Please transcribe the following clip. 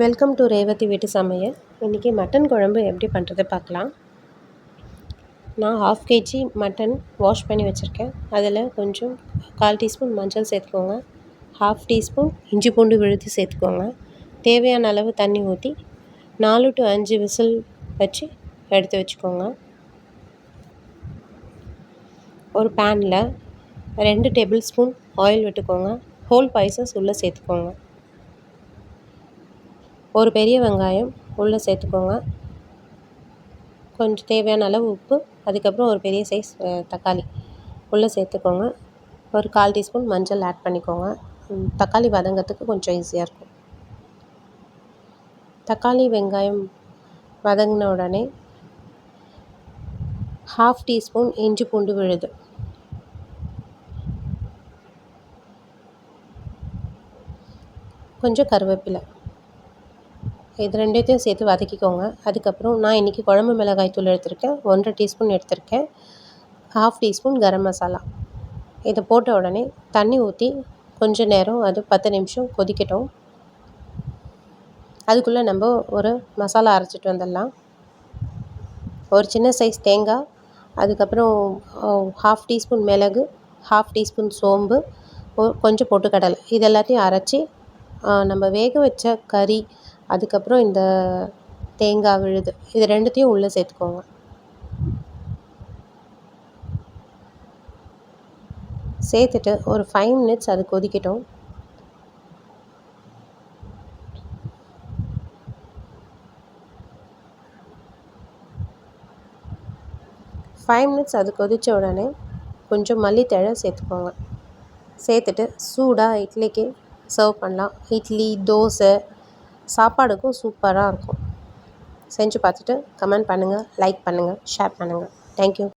Welcome to Revathi வீட்டு சமையல் இன்றைக்கி மட்டன் குழம்பு எப்படி பண்ணுறது பார்க்கலாம். நான் ஹாஃப் கேஜி மட்டன் வாஷ் பண்ணி வச்சுருக்கேன். அதில் கொஞ்சம் கால் டீஸ்பூன் மஞ்சள் சேர்த்துக்கோங்க. ஹாஃப் டீஸ்பூன் இஞ்சி பூண்டு விழுத்து சேர்த்துக்கோங்க. தேவையான அளவு தண்ணி ஊற்றி நாலு டு அஞ்சு விசில் வச்சு எடுத்து வச்சுக்கோங்க. ஒரு பேனில் ரெண்டு டேபிள் ஸ்பூன் ஆயில் விட்டுக்கோங்க. ஹோல் ஸ்பைசஸ் உள்ளே சேர்த்துக்கோங்க. ஒரு பெரிய வெங்காயம் உள்ளே சேர்த்துக்கோங்க. கொஞ்சம் தேவையான அளவு உப்பு அதுக்கப்புறம் ஒரு பெரிய சைஸ் தக்காளி உள்ளே சேர்த்துக்கோங்க. ஒரு கால் டீஸ்பூன் மஞ்சள் ஆட் பண்ணிக்கோங்க. தக்காளி வதங்கிறதுக்கு கொஞ்சம் ஈஸியாக இருக்கும். தக்காளி வெங்காயம் வதங்கின உடனே ஹாஃப் டீஸ்பூன் இஞ்சி பூண்டு விழுது. கொஞ்சம் கருவேப்பிலை இது ரெண்டுத்தையும் சேர்த்து வதக்கிக்கோங்க. அதுக்கப்புறம் நான் இன்றைக்கி குழம்பு மிளகாய் தூள் எடுத்திருக்கேன். ஒன்றரை டீஸ்பூன் எடுத்திருக்கேன். Half teaspoon garam masala. இதை போட்ட உடனே தண்ணி ஊற்றி கொஞ்ச நேரம் அது பத்து நிமிஷம் கொதிக்கட்டும். அதுக்குள்ளே நம்ம ஒரு மசாலா அரைச்சிட்டு வந்துடலாம். ஒரு சின்ன சைஸ் தேங்காய் அதுக்கப்புறம் ஹாஃப் டீஸ்பூன் மிளகு ஹாஃப் டீஸ்பூன் சோம்பு கொஞ்சம் பொட்டுக்கடலை. இது எல்லாத்தையும் அரைச்சி நம்ம வேக வச்ச கறி அதுக்கப்புறம் இந்த தேங்காய் விழுது. இது ரெண்டுத்தையும் உள்ளே சேர்த்துக்கோங்க. சேர்த்துட்டு ஒரு ஃபைவ் மினிட்ஸ் அது கொதிக்கட்டும். ஃபைவ் மினிட்ஸ் அது கொதித்த உடனே கொஞ்சம் மல்லித்தழை சேர்த்துக்கோங்க. சேர்த்துட்டு சூடாக இட்லிக்கு சர்வ் பண்ணலாம். இட்லி தோசை சாப்பாடுக்கும் சூப்பராக இருக்கும். செஞ்சு பார்த்துட்டு கமெண்ட் பண்ணுங்கள் லைக் பண்ணுங்கள் ஷேர் பண்ணுங்கள் தேங்க்யூ